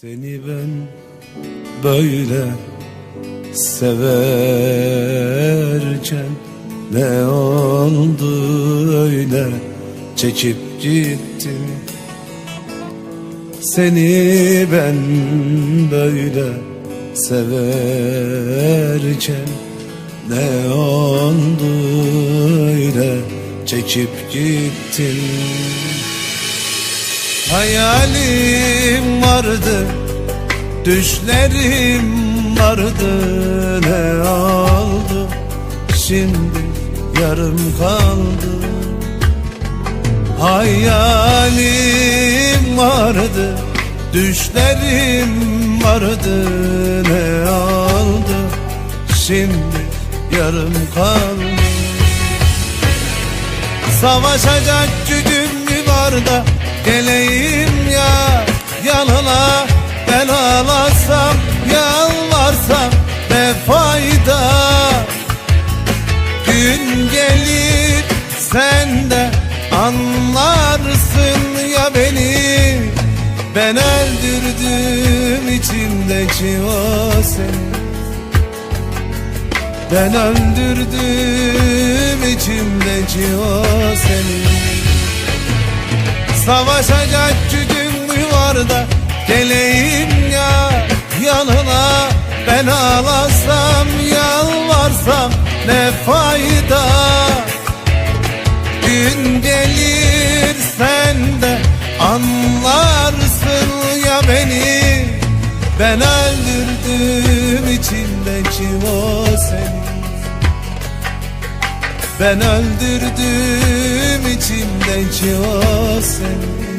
Seni ben böyle severken ne oldu öyle? Çekip gittin Seni ben böyle severken ne oldu öyle? Çekip gittin Hayalim vardı Düşlerim vardı Ne oldu Şimdi yarım kaldı. Hayalim vardı Düşlerim vardı Ne oldu Şimdi yarım kaldı. Savaşacak gücüm mü var da Geleyim ya yanına yalvarsam ne fayda? Gün gelir sen de anlarsın ya beni. Ben öldürdüm içimdeki o seni. Ben öldürdüm içimdeki o seni. Savaşacak gücüm mü var da Geleyim ya? Yanına Ben ağlasam yalvarsam ne fayda? Gün gelir sen de anlarsın ya beni. Ben öldürdüm içimdeki o seni. Ben öldürdüm içimdeki o seni